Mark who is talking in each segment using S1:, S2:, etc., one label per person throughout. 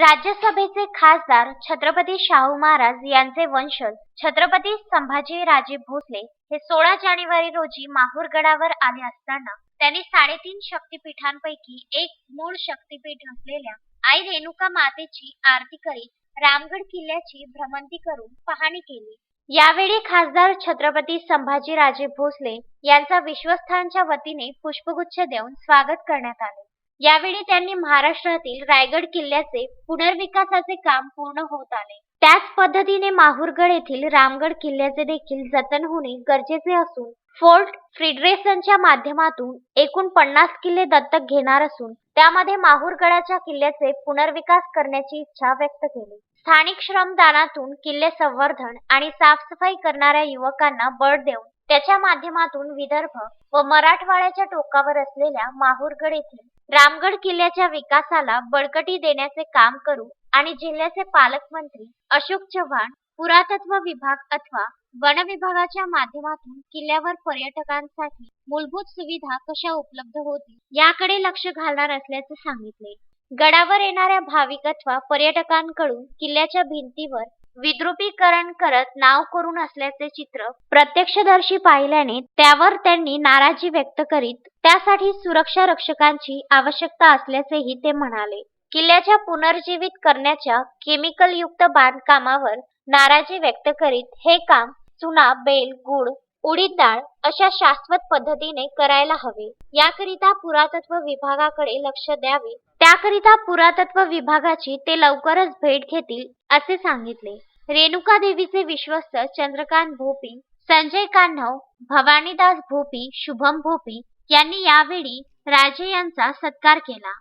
S1: राज्यसभेचे खासदार छत्रपती शाहू महाराज यांचे वंशज छत्रपती संभाजी राजे भोसले हे सोळा जानेवारी रोजी माहूरगडावर आले असताना त्यांनी साडेतीन शक्तिपीठांपैकी एक मूळ शक्तिपीठ असलेल्या आई रेणुका मातेची आरती करीत रामगड किल्ल्याची भ्रमंती करून पाहणी केली. यावेळी खासदार छत्रपती संभाजीराजे भोसले यांचा विश्वस्थांच्या वतीने पुष्पगुच्छ देऊन स्वागत करण्यात आले. यावेळी त्यांनी महाराष्ट्रातील रायगड किल्ल्याचे पुनर्विकासाचे काम पूर्ण होत आले. त्याच पद्धतीने माहूरगड येथील रामगड किल्ल्याचे देखील जतन होणे गरजेचे असून फोर्ट फ्रिडरेसनच्या माध्यमातून एकूण पन्नास किल्ले दत्तक घेणार असून त्यामध्ये माहूरगडाच्या किल्ल्याचे पुनर्विकास करण्याची इच्छा व्यक्त केली. स्थानिक श्रमदानातून किल्ले संवर्धन आणि साफसफाई करणाऱ्या युवकांना बळ देऊन त्याच्या माध्यमातून विदर्भ व मराठवाड्याच्या टोकावर असलेल्या माहूरगड येथील रामगड किल्ल्याच्या विकासाला बळकटी देण्याचे काम करू आणि जिल्ह्याचे पालकमंत्री अशोक चव्हाण पुरातत्व विभाग अथवा वन विभागाच्या माध्यमातून किल्ल्यावर पर्यटकांसाठी मूलभूत सुविधा कशा उपलब्ध होतील याकडे लक्ष घालणार असल्याचे सांगितले. गडावर येणाऱ्या भाविक अथवा पर्यटकांकडून किल्ल्याच्या भिंतीवर विद्रुपीकरण करत नाव करून असल्याचे चित्र प्रत्यक्षदर्शी पाहिल्याने त्यावर त्यांनी नाराजी व्यक्त करीत त्यासाठी सुरक्षा रक्षकांची आवश्यकता असल्याचेही ते म्हणाले. किल्ल्याच्या पुनर्जीवित करण्याच्या केमिकल युक्त बांधकामावर नाराजी व्यक्त करीत हे काम चुना बेल गुड उडीद डाळ अशा शाश्वत पद्धतीने करायला हवे. याकरिता पुरातत्व विभागाकडे लक्ष द्यावे. त्याकरिता पुरातत्व विभागाची ते लवकरच भेट घेतील असे सांगितले. रेणुका देवीचे विश्वस्त चंद्रकांत भोपी संजय कान्हव भवानीदास भोपी शुभम भोपी यांनी यावेळी राजे यांचा सत्कार केला.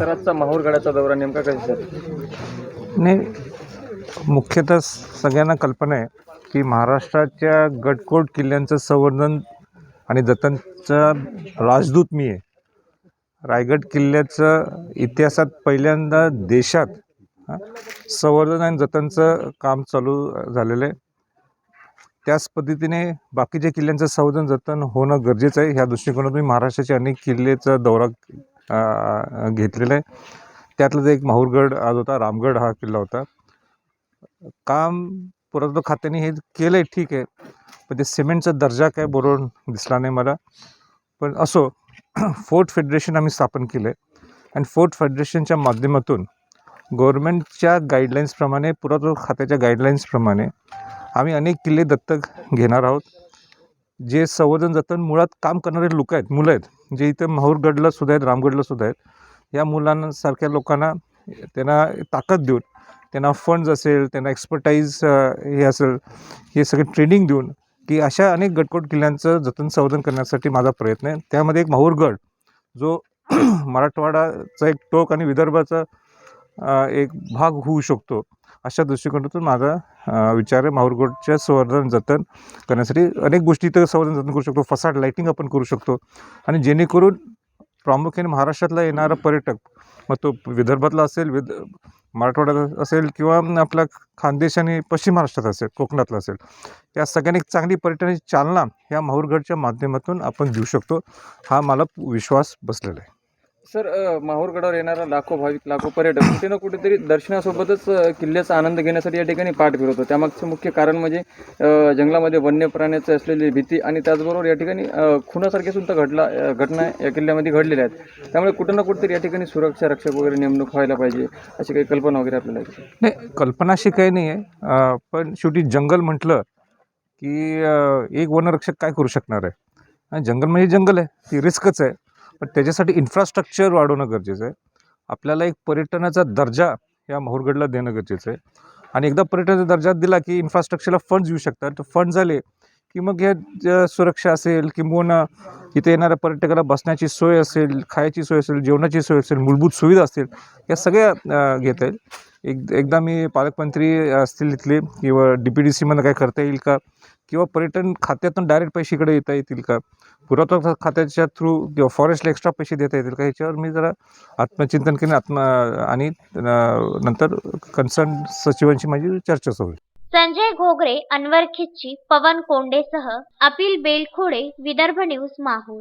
S2: तर आजचा माहूरगडाचा दौरा नेमका कशासाठी
S3: नाही मुख्यतः सगळ्यांना कल्पना आहे की महाराष्ट्राच्या गडकोट किल्ल्यांचं संवर्धन आणि जतनचा राजदूत मी आहे. रायगड किल्ल्याचं इतिहासात पहिल्यांदा देशात संवर्धन आणि जतनचं काम चालू झालेलं आहे. त्याच पद्धतीने बाकीच्या किल्ल्यांचं संवर्धन जतन होणं गरजेचं आहे. ह्या दृष्टिकोनातून मी महाराष्ट्राचे अनेक किल्लेचा दौरा घेतलेला आहे. त्यातलं एक माहूरगड आज होता रामगड हा किल्ला होता. काम पुरातत्व खात्याने हे केलं आहे ठीक आहे. पण ते सिमेंटचा दर्जा काय बरोबर दिसला नाही मला. पण असो फोर्ट फेडरेशन आम्ही स्थापन केलं आहे आणि फोर्ट फेडरेशनच्या माध्यमातून गव्हर्मेंटच्या गाईडलाईन्सप्रमाणे पुरातत्व खात्याच्या गाईडलाईन्सप्रमाणे आम्ही अनेक किल्ले दत्तक घेणार आहोत. जे संवर्धन जतन मुळात काम करणारे लोक आहेत मुलं आहेत. जे इथं माहूरगडला सुद्धा आहेत रामगडला सुद्धा आहेत. या मुलांसारख्या लोकांना त्यांना ताकद देऊन त्यांना फंड्स असेल त्यांना एक्सपर्टाईज हे असेल हे सगळे ट्रेनिंग देऊन की अशा अनेक गडकोट किल्ल्यांचं जतन संवर्धन करण्यासाठी माझा प्रयत्न आहे. त्यामध्ये एक माहूरगड जो मराठवाडाचा एक टोक आणि विदर्भाचा एक भाग होऊ शकतो. अशा दृष्टिकोनातून माझा विचार आहे माहूरगडच्या संवर्धन जतन करण्यासाठी. अनेक गोष्टी इथं संवर्धन जतन करू शकतो. फसाड लाईटिंग आपण करू शकतो. आणि जेणेकरून प्रामुख्याने महाराष्ट्रातला येणारा पर्यटक मग तो विदर्भातला असेल विद मराठवाड्यात असेल किंवा आपला खानदेश आणि पश्चिम महाराष्ट्रात असेल कोकणातला असेल. या सगळ्यांनी एक चांगली पर्यटनाची चालना या माहूरगडच्या माध्यमातून आपण देऊ शकतो. हा मला विश्वास बसलेला आहे.
S2: सर माहूरगडावर येणारा लाखो भाविक लाखो पर्यटक कुठे ना कुठेतरी दर्शनासोबतच किल्ल्याचा आनंद घेण्यासाठी या ठिकाणी पाठ फिरवतो. त्यामागचं मुख्य कारण म्हणजे जंगलामध्ये वन्य प्राण्याची असलेली भीती आणि त्याचबरोबर या ठिकाणी खुनासारख्या सुद्धा घडला घटना या किल्ल्यामध्ये घडलेल्या आहेत. त्यामुळे कुठं ना कुठेतरी या ठिकाणी सुरक्षा रक्षक वगैरे नेमणूक व्हायला पाहिजे अशी काही कल्पना वगैरे आपल्याला नाही कल्पना
S3: नाही कल्पनाशी काही नाही आहे. पण शेवटी जंगल म्हटलं की एक वनरक्षक काय करू शकणार आहे? जंगल म्हणजे जंगल आहे ती रिस्कच आहे. पण त्याच्यासाठी इन्फ्रास्ट्रक्चर वाढवणं गरजेचं आहे. आपल्याला एक पर्यटनाचा दर्जा या माहूरगडला देणं गरजेचं आहे. आणि एकदा पर्यटनाचा दर्जा दिला की इन्फ्रास्ट्रक्चरला फंड्स येऊ शकतात. तर फंड झाले की मग ह्या ज- सुरक्षा असेल किंबहुना इथे येणाऱ्या पर्यटकाला बसण्याची सोय असेल खायची सोय असेल जेवणाची सोय असेल मूलभूत सुविधा असतील या सगळ्या घेता येईल. एक एकदा मी पालकमंत्री असतील इथले किंवा डी पी डी सीमध्ये काय करता येईल का? किंवा पर्यटन खात्यातून डायरेक्ट पैसे इकडे येता येतील का? पुरातत्व खात्याच्या थ्रू किंवा फॉरेस्टला एक्स्ट्रा पैसे देता येतील का? ह्याच्यावर मी जरा आत्मचिंतन केलं आत्मा आणि नंतर कन्सर्न सचिवांशी माझी चर्चा सुरू.
S1: संजय घोगरे अनवर खिच्ची पवन कोंडेसह अपिल बेलखोडे विदर्भ न्यूज माहूर.